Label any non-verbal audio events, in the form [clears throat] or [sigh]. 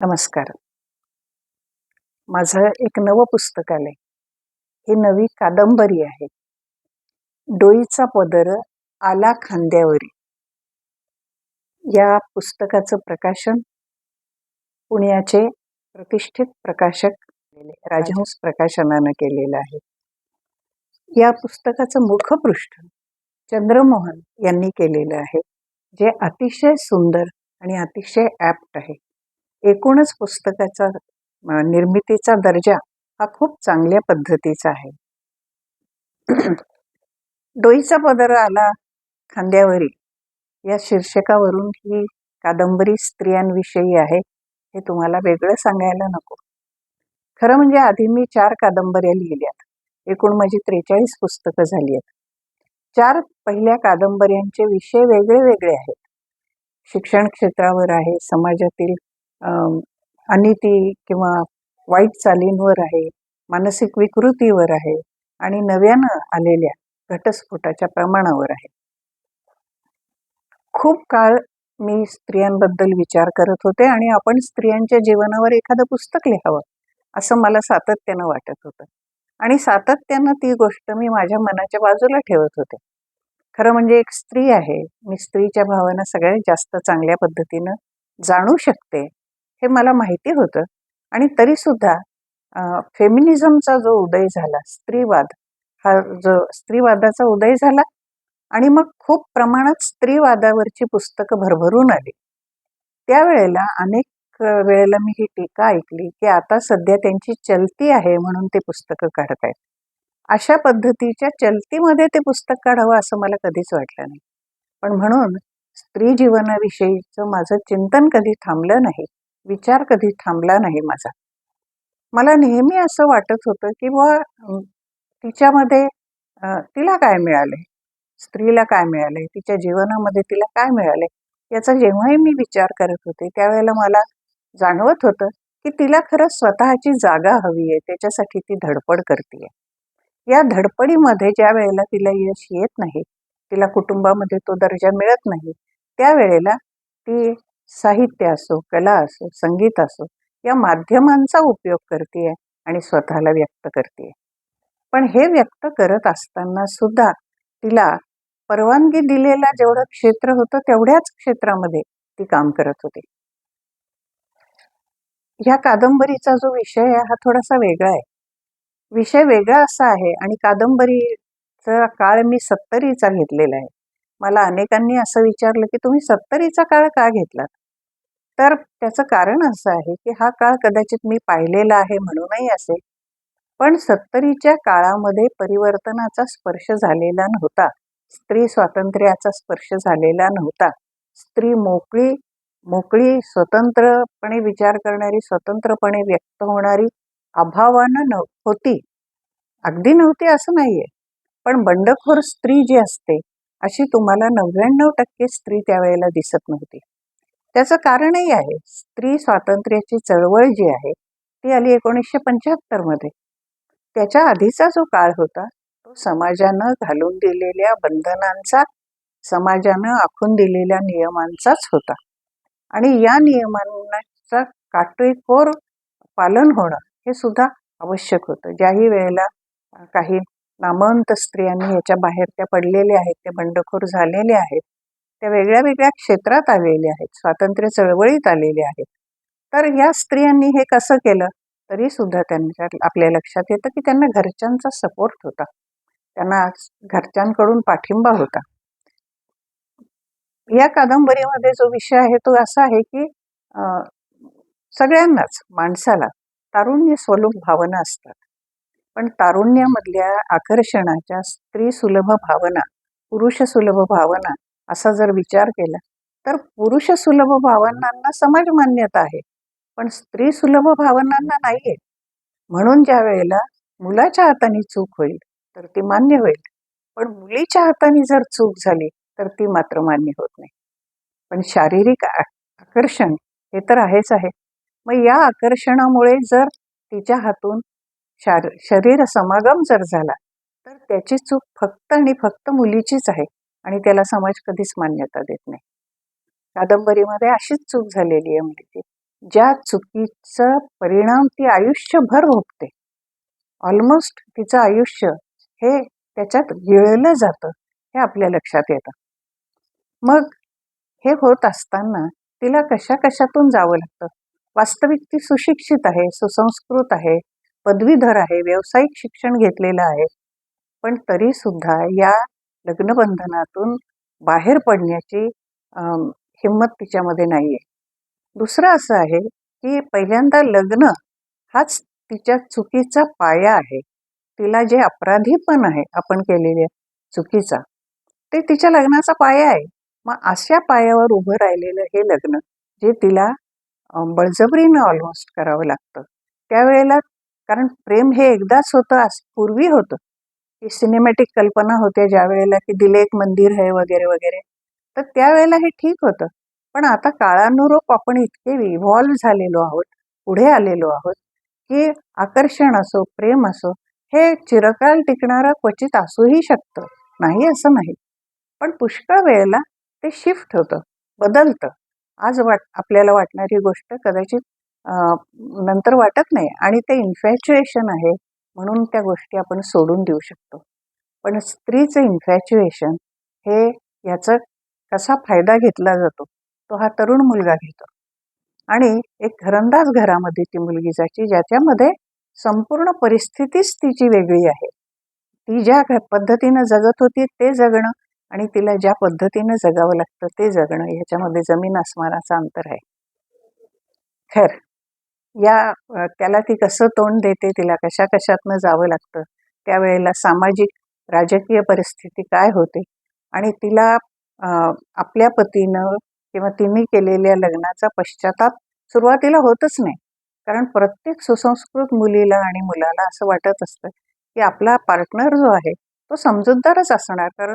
नमस्कार. माझं एक नवं पुस्तक आलंय. ही नवी कादंबरी आहे. डोईचा पदर आला खांद्यावरी. या पुस्तकाचं प्रकाशन पुण्याचे प्रतिष्ठित प्रकाशक राजहंस प्रकाशनानं केलेलं आहे. या पुस्तकाचं मुखपृष्ठ चंद्रमोहन यांनी केलेलं आहे जे अतिशय सुंदर आणि अतिशय ॲप्ट आहे. एकूणच पुस्तकाचा निर्मितीचा दर्जा हा खूप चांगल्या पद्धतीचा आहे. [clears throat] डोईचा पदर आला खांद्यावरील या शीर्षकावरून ही कादंबरी स्त्रियांविषयी आहे हे तुम्हाला वेगळं सांगायला नको. खरं म्हणजे आधी मी चार कादंबऱ्या लिहिल्यात. एकूण माझी त्रेचाळीस पुस्तकं झाली आहेत. चार पहिल्या कादंबऱ्यांचे विषय वेगळे वेगळे आहेत. शिक्षण क्षेत्रावर आहे समाजातील अनिती किंवा वाईट चालींवर आहे मानसिक विकृतीवर आहे आणि नव्यानं आलेल्या घटस्फोटाच्या प्रमाणावर आहे. खूप काळ मी स्त्रियांबद्दल विचार करत होते आणि आपण स्त्रियांच्या जीवनावर एखादं पुस्तक लिहावं असं मला सातत्यानं वाटत होतं. आणि सातत्यानं ती गोष्ट मी माझ्या मनाच्या बाजूला ठेवत होते. खरं म्हणजे एक स्त्री आहे मी स्त्रीच्या भावना सगळ्यात जास्त चांगल्या पद्धतीनं जाणू शकते हे मला माहिती होतं. आणि तरीसुद्धा फेमिनिझमचा जो उदय झाला स्त्रीवाद हा जो स्त्रीवादाचा उदय झाला आणि मग खूप प्रमाणात स्त्रीवादावरची पुस्तकं भरभरून आली. त्यावेळेला अनेक वेळेला मी ही टीका ऐकली की आता सध्या त्यांची चलती आहे म्हणून ते पुस्तकं काढतायत. अशा पद्धतीच्या चलतीमध्ये ते पुस्तक काढावं असं मला कधीच वाटलं नाही. पण म्हणून स्त्री जीवनाविषयीचं माझं चिंतन कधी थांबलं नाही. विचार कधी थांबला नाही माझा. मला नेहमी असं वाटत होतं की बुवा तिच्यामध्ये तिला काय मिळाले? स्त्रीला काय मिळाले? तिच्या जीवनामध्ये तिला काय मिळाले? याचा जेव्हाही मी विचार करत होते त्यावेळेला मला जाणवत होतं की तिला खरंच स्वतःची जागा हवी आहे त्याच्यासाठी ती धडपड करते या धडपडीमध्ये ज्या वेळेला तिला यश येत नाही तिला कुटुंबामध्ये तो दर्जा मिळत नाही त्यावेळेला ती साहित्य असो कला असो संगीत असो या माध्यमांचा उपयोग करते आणि स्वतःला व्यक्त करते पण हे व्यक्त करत असताना सुद्धा तिला परवानगी दिलेला जेवढं क्षेत्र होतं तेवढ्याच क्षेत्रामध्ये ती काम करत होती. ह्या कादंबरीचा जो विषय आहे हा थोडासा वेगळा आहे. विषय वेगळा असा आहे आणि कादंबरीचा काळ मी सत्तरीचा घेतलेला आहे. मला अनेकांनी असं विचारलं की तुम्ही सत्तरीचा काळ का घेतलात? तर त्याचं कारण असं आहे की हा काळ कदाचित मी पाहिलेला आहे म्हणूनही असेल. पण सत्तरीच्या काळामध्ये परिवर्तनाचा स्पर्श झालेला नव्हता. स्त्री स्वातंत्र्याचा स्पर्श झालेला नव्हता. स्त्री मोकळी मोकळी स्वतंत्रपणे विचार करणारी स्वतंत्रपणे व्यक्त होणारी अभावानं न होती. अगदी नव्हती असं नाहीये. पण बंडखोर स्त्री जी असते अशी तुम्हाला नव्याण्णव टक्के स्त्री त्यावेळेला दिसत नव्हती. त्याचं कारणही आहे स्त्री स्वातंत्र्याची चळवळ जी आहे ती आली एकोणीसशे पंच्याहत्तरमध्ये त्याच्या आधीचा जो काळ होता तो समाजानं घालून दिलेल्या बंधनांचा समाजानं आखून दिलेल्या नियमांचाच होता. आणि या नियमांचा काटेकोर पालन होणं हे सुद्धा आवश्यक होतं. ज्याही वेळेला काही नामवंत स्त्रियांनी याच्या बाहेर त्या पडलेल्या आहेत त्या बंडखोर झालेल्या आहेत त्या वेगळ्या वेगळ्या क्षेत्रात आलेल्या आहेत स्वातंत्र्य चळवळीत आलेल्या आहेत. तर ह्या स्त्रियांनी हे कसं केलं? तरी सुद्धा त्यांच्या आपल्या लक्षात येतं की त्यांना घरच्यांचा सपोर्ट होता. त्यांना घरच्यांकडून पाठिंबा होता. या कादंबरीमध्ये जो विषय आहे तो असा आहे की सगळ्यांनाच माणसाला तारुण्य स्वरूप भावना असतात. पण तारुण्यामधल्या आकर्षणाच्या स्त्री सुलभ भावना पुरुष सुलभ भावना असा जर विचार केला तर पुरुष सुलभ भावनांना समाज मान्यता आहे पण स्त्री सुलभ भावनांना नाहीये. म्हणून ज्या वेळेला मुलाच्या हाताने चूक होईल तर ती मान्य होईल. पण मुलीच्या हाताने जर चूक झाली तर ती मात्र मान्य होत नाही. पण शारीरिक आकर्षण हे तर आहेच आहे. मग या आकर्षणामुळे जर तिच्या हातून शार शरीर समागम जर झाला तर त्याची चूक फक्त आणि फक्त मुलीचीच आहे आणि त्याला समाज कधीच मान्यता देत नाही. कादंबरीमध्ये अशीच चूक झालेली आहे मुलीची ज्या चुकीचा परिणाम ती आयुष्यभर भोगते. ऑलमोस्ट तिचं आयुष्य हे त्याच्यात गिळलं जातं हे आपल्या लक्षात येतं. मग हे होत असताना तिला कशा कशातून जावं लागतं? वास्तविक ती सुशिक्षित आहे सुसंस्कृत आहे पदवीधर आहे व्यावसायिक शिक्षण घेतलेलं आहे. पण तरी सुद्धा या लग्नबंधनातून बाहेर पडण्याची हिंमत तिच्यामध्ये नाही आहे दुसरं असं आहे की पहिल्यांदा लग्न हाच तिच्या चुकीचा पाया आहे. तिला जे अपराधीपण आहे आपण केलेल्या चुकीचा ते तिच्या लग्नाचा पाया आहे. मग अशा पायावर उभं राहिलेलं हे लग्न जे तिला बळजबरीनं ऑलमोस्ट करावं लागतं. त्यावेळेला कारण प्रेम हे एकदाच होतं असं पूर्वी होतं. की सिनेमॅटिक कल्पना होत्या ज्या वेळेला की दिले एक मंदिर आहे वगैरे वगैरे. तर त्यावेळेला हे ठीक होतं. पण आता काळानुरूप आपण इतके इव्हॉल्व्ह झालेलो आहोत पुढे आलेलो आहोत की आकर्षण असो प्रेम असो हे चिरकाल टिकणारं क्वचित असूही शकतं. नाही असं नाही. पण पुष्कळ वेळेला ते शिफ्ट होतं बदलतं. आज वाट आपल्याला वाटणारी गोष्ट कदाचित नंतर वाटत नाही आणि ते इन्फॅच्युएशन आहे म्हणून त्या गोष्टी आपण सोडून देऊ शकतो. पण स्त्रीचं इन्फॅच्युएशन हे याचा कसा फायदा घेतला जातो तो हा तरुण मुलगा घेतो. आणि एक घरंदाज घरामध्ये ती मुलगी जायची ज्याच्यामध्ये संपूर्ण परिस्थितीच तिची वेगळी आहे. ती ज्या घ- पद्धतीनं जगत होती ते जगणं आणि तिला ज्या पद्धतीनं जगावं लागतं ते जगणं ह्याच्यामध्ये जमीन आसमानाचं अंतर आहे. खैर. या त्याला ती कसं तोंड देते तिला कशा कशातनं जावं लागतं त्यावेळेला सामाजिक राजकीय परिस्थिती काय होते आणि तिला आपल्या पतीनं किंवा तिने केलेल्या लग्नाचा पश्चाताप सुरुवातीला होतच नाही. कारण प्रत्येक सुसंस्कृत मुलीला आणि मुलाला असं वाटत असतं की आपला पार्टनर जो आहे तो समजूतदारच असणार. कारण